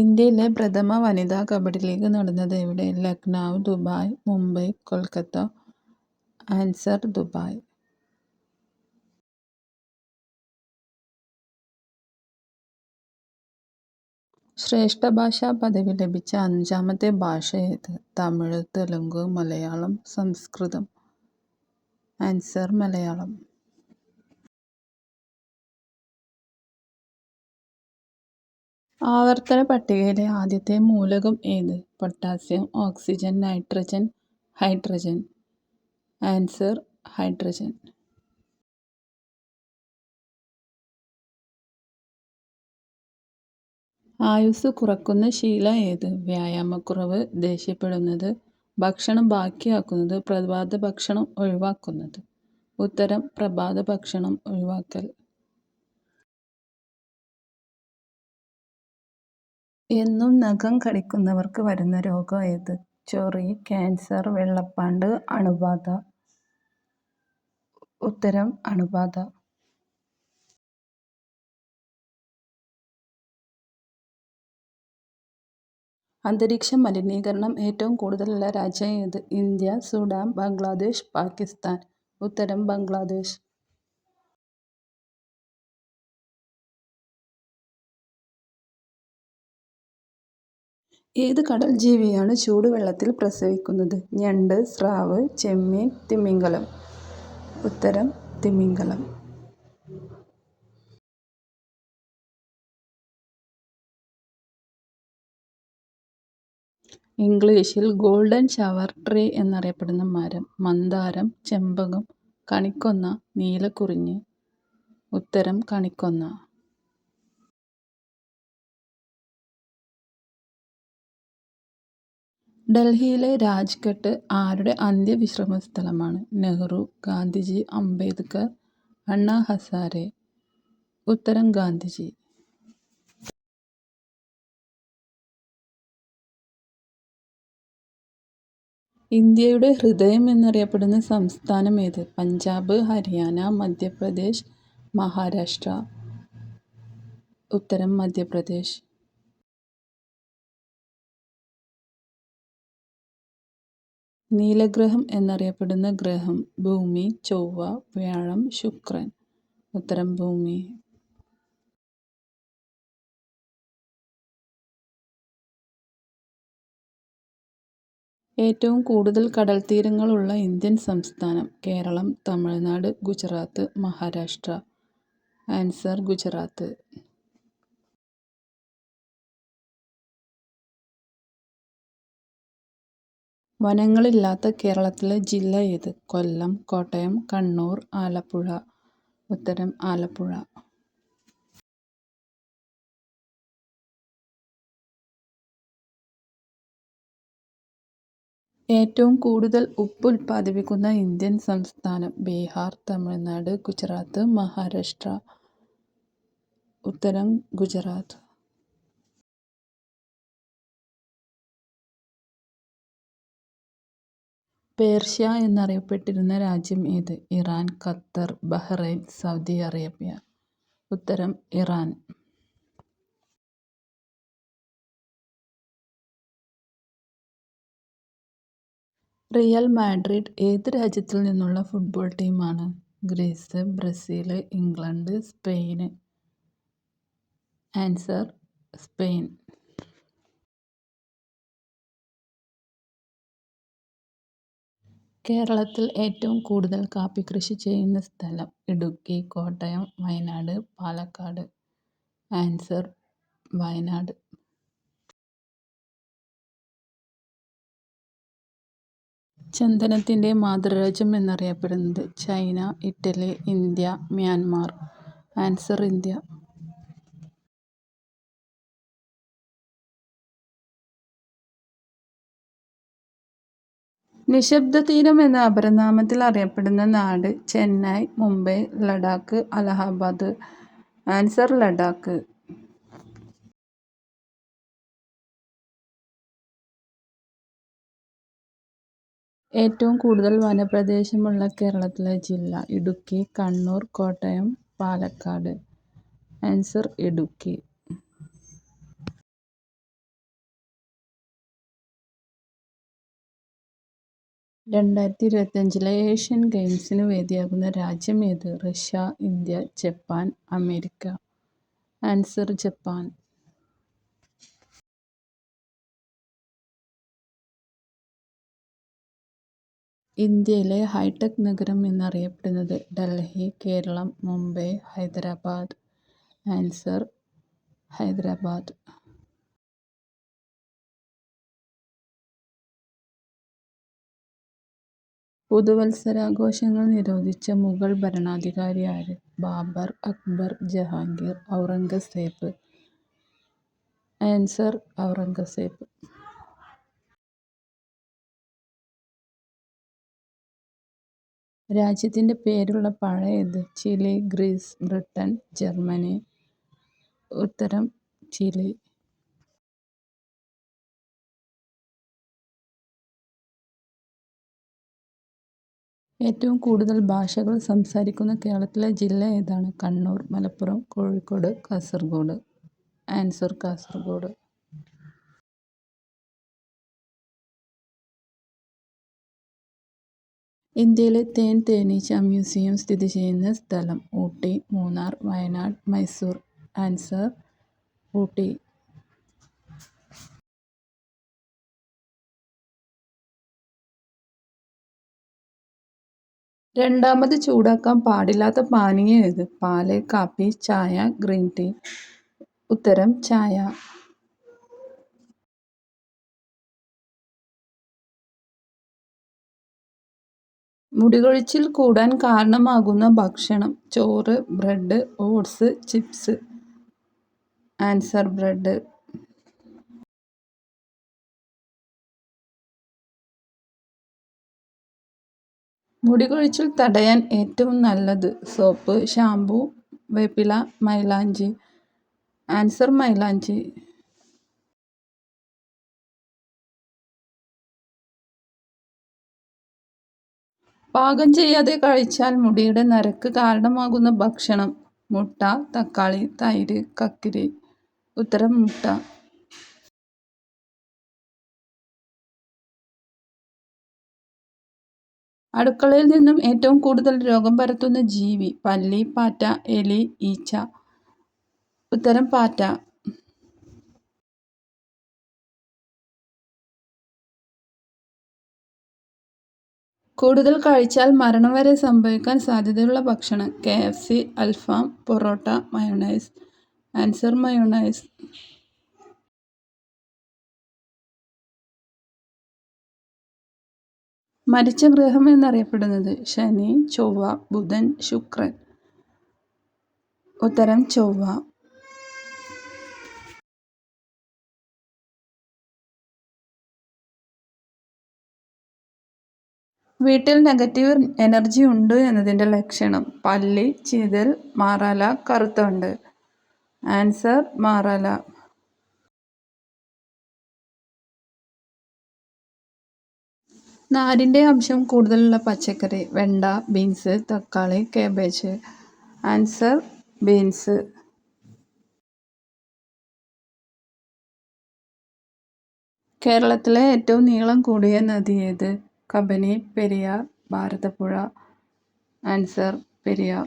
ഇന്ത്യയിലെ പ്രഥമ വനിതാ കബഡി ലീഗ് നടന്നത് എവിടെ? Lucknow, Dubai, Mumbai, Kolkata. Answer Dubai. ശ്രേഷ്ഠ ഭാഷാ പദവി ലഭിച്ച അഞ്ചാമത്തെ ഭാഷ ഏത്? തമിഴ്, തെലുങ്ക്, മലയാളം, സംസ്കൃതം. ആൻസർ മലയാളം. ആവർത്തന പട്ടികയിലെ ആദ്യത്തെ മൂലകം ഏത്? Potassium, oxygen, nitrogen, hydrogen. Answer hydrogen. ആയുസ് കുറക്കുന്ന ശീല ഏത്? വ്യായാമക്കുറവ്, ദേഷ്യപ്പെടുന്നത്, ഭക്ഷണം ബാക്കിയാക്കുന്നത്, പ്രഭാത ഭക്ഷണം ഒഴിവാക്കുന്നത്. ഉത്തരം പ്രഭാത ഭക്ഷണം ഒഴിവാക്കൽ. എന്നും നഖം കടിക്കുന്നവർക്ക് വരുന്ന രോഗം ഏത്? ചൊറി, ക്യാൻസർ, വെള്ളപ്പാണ്ട്, അണുബാധ. ഉത്തരം അണുബാധ. അന്തരീക്ഷ മലിനീകരണം ഏറ്റവും കൂടുതലുള്ള രാജ്യം ഏത്? ഇന്ത്യ, സുഡാൻ, ബംഗ്ലാദേശ്, പാകിസ്ഥാൻ ഉത്തരം ബംഗ്ലാദേശ്. ഏത് കടൽ ജീവിയാണ് ചൂടുവെള്ളത്തിൽ പ്രസവിക്കുന്നത്? ഞണ്ട്, സ്രാവ്, ചെമ്മീൻ, തിമിംഗലം. ഉത്തരം തിമിംഗലം. ഇംഗ്ലീഷിൽ ഗോൾഡൻ ഷവർ ട്രീ എന്നറിയപ്പെടുന്ന മരം? മന്ദാരം, ചെമ്പകം, കണിക്കൊന്ന, നീലക്കുറിഞ്ഞി. ഉത്തരം കണിക്കൊന്ന. ഡൽഹിയിലെ രാജ്ഘട്ട് ആരുടെ അന്ത്യവിശ്രമ സ്ഥലമാണ്? നെഹ്റു, ഗാന്ധിജി, അംബേദ്കർ, അണ്ണാ ഹസാരെ. ഉത്തരം ഗാന്ധിജി. ഇന്ത്യയുടെ ഹൃദയം എന്നറിയപ്പെടുന്ന സംസ്ഥാനം ഏത്? പഞ്ചാബ്, ഹരിയാന, മധ്യപ്രദേശ്, മഹാരാഷ്ട്ര. ഉത്തരം മധ്യപ്രദേശ്. നീലഗ്രഹം എന്നറിയപ്പെടുന്ന ഗ്രഹം? ഭൂമി, ചൊവ്വ, വ്യാഴം, ശുക്രൻ. ഉത്തരം ഭൂമി. ഏറ്റവും കൂടുതൽ കടൽ തീരങ്ങളുള്ള ഇന്ത്യൻ സംസ്ഥാനം? കേരളം, തമിഴ്നാട്, ഗുജറാത്ത്, മഹാരാഷ്ട്ര. ആൻസർ ഗുജറാത്ത്. വനങ്ങളില്ലാത്ത കേരളത്തിലെ ജില്ല ഏത്? കൊല്ലം, കോട്ടയം, കണ്ണൂർ, ആലപ്പുഴ. ഉത്തരം ആലപ്പുഴ. ഏറ്റവും കൂടുതൽ ഉപ്പ് ഉൽപ്പാദിപ്പിക്കുന്ന ഇന്ത്യൻ സംസ്ഥാനം? ബീഹാർ, തമിഴ്നാട്, ഗുജറാത്ത്, മഹാരാഷ്ട്ര. ഉത്തരം ഗുജറാത്ത്. പേർഷ്യ എന്നറിയപ്പെട്ടിരുന്ന രാജ്യം ഏത്? Iran, Qatar, Bahrain, Saudi Arabia. ഉത്തരം ഇറാൻ. റിയൽ മാഡ്രിഡ് ഏത് രാജ്യത്തിൽ നിന്നുള്ള ഫുട്ബോൾ ടീമാണ്? Greece, Brazil, England, Spain. Answer Spain. കേരളത്തിൽ ഏറ്റവും കൂടുതൽ കാപ്പി കൃഷി ചെയ്യുന്ന സ്ഥലം? ഇടുക്കി, കോട്ടയം, വയനാട്, പാലക്കാട്. ആൻസർ വയനാട്. ചന്ദനത്തിന്റെ മാതൃരാജ്യം എന്നറിയപ്പെടുന്നത്? China, Italy, India, Myanmar. Answer India. നിശബ്ദതീരം എന്ന അപരനാമത്തിൽ അറിയപ്പെടുന്ന നാട്? ചെന്നൈ, മുംബൈ, ലഡാക്ക്, അലഹബാദ്. ആൻസർ ലഡാക്ക്. ഏറ്റവും കൂടുതൽ വനപ്രദേശമുള്ള കേരളത്തിലെ ജില്ല? ഇടുക്കി, കണ്ണൂർ, കോട്ടയം, പാലക്കാട്. ആൻസർ ഇടുക്കി. രണ്ടായിരത്തി ഇരുപത്തിയഞ്ചിലെ ഏഷ്യൻ ഗെയിംസിന് വേദിയാകുന്ന രാജ്യം ഏത്? Russia India Japan America. Answer Japan. ഇന്ത്യയിലെ ഹൈടെക് നഗരം എന്നറിയപ്പെടുന്നത് ഡൽഹി കേരളം മുംബൈ ഹൈദരാബാദ്. ആൻസർ ഹൈദരാബാദ്. പുതുവത്സരാഘോഷങ്ങൾ നിരോധിച്ച മുഗൾ ഭരണാധികാരി ആര്? ബാബർ അക്ബർ ജഹാംഗീർ ഔറംഗസേബ്. ആൻസർ ഔറംഗസേബ്. രാജ്യത്തിന്റെ പേരുള്ള പഴ ഏത്? Chile Greece Britain Germany. ഉത്തരം ചിലി. ഏറ്റവും കൂടുതൽ ഭാഷകൾ സംസാരിക്കുന്ന കേരളത്തിലെ ജില്ല ഏതാണ്? കണ്ണൂർ മലപ്പുറം കോഴിക്കോട് കാസർഗോഡ്. ആൻസർ കാസർഗോഡ്. ഇന്ത്യയിലെ തേൻ തേനീച്ച മ്യൂസിയം സ്ഥിതി ചെയ്യുന്ന സ്ഥലം ഊട്ടി മൂന്നാർ വയനാട് മൈസൂർ. ആൻസർ ഊട്ടി. രണ്ടാമത് ചൂടാക്കാൻ പാടില്ലാത്ത പാനീയം ഏത്? പാൽ കാപ്പി ചായ ഗ്രീൻ ടീ. ഉത്തരം ചായ. മുടികൊഴിച്ചിൽ കൂടാൻ കാരണമാകുന്ന ഭക്ഷണം ചോറ് bread oats chips. Answer bread. മുടികൊഴിച്ചിൽ തടയാൻ ഏറ്റവും നല്ലത് സോപ്പ് ഷാംപൂ വേപ്പില മൈലാഞ്ചി. ആൻസർ മൈലാഞ്ചി. പാകം ചെയ്യാതെ കഴിച്ചാൽ മുടിയുടെ നരക്ക് കാരണമാകുന്ന ഭക്ഷണം മുട്ട തക്കാളി തൈര് കക്കിരി. ഉത്തരം മുട്ട. അടുക്കളയിൽ നിന്നും ഏറ്റവും കൂടുതൽ രോഗം പരത്തുന്ന ജീവി പല്ലി പാറ്റ എലി ഈച്ച. ഉത്തരം പാറ്റ. കൂടുതൽ കഴിച്ചാൽ മരണം വരെ സംഭവിക്കാൻ സാധ്യതയുള്ള ഭക്ഷണം കെ എഫ് സി അൽഫാം പൊറോട്ട മയോണൈസ്. Answer mayonnaise. മരിച്ച ഗ്രഹം എന്നറിയപ്പെടുന്നത് ശനി ചൊവ്വ ബുധൻ ശുക്രൻ. ഉത്തരം ചൊവ്വ. വീട്ടിൽ നെഗറ്റീവ് എനർജി ഉണ്ട് എന്നതിന്റെ ലക്ഷണം. പല്ലി ചിതൽ മാറാല കറുത്തുണ്ട് ആൻസർ മാറാല. നാരിന്റെ അംശം കൂടുതലുള്ള പച്ചക്കറി വെണ്ട ബീൻസ് തക്കാളി കാബേജ് ആൻസർ ബീൻസ് കേരളത്തിലെ ഏറ്റവും നീളം കൂടിയ നദി ഏത്? കബനി പെരിയാർ ഭാരതപ്പുഴ. ആൻസർ പെരിയാർ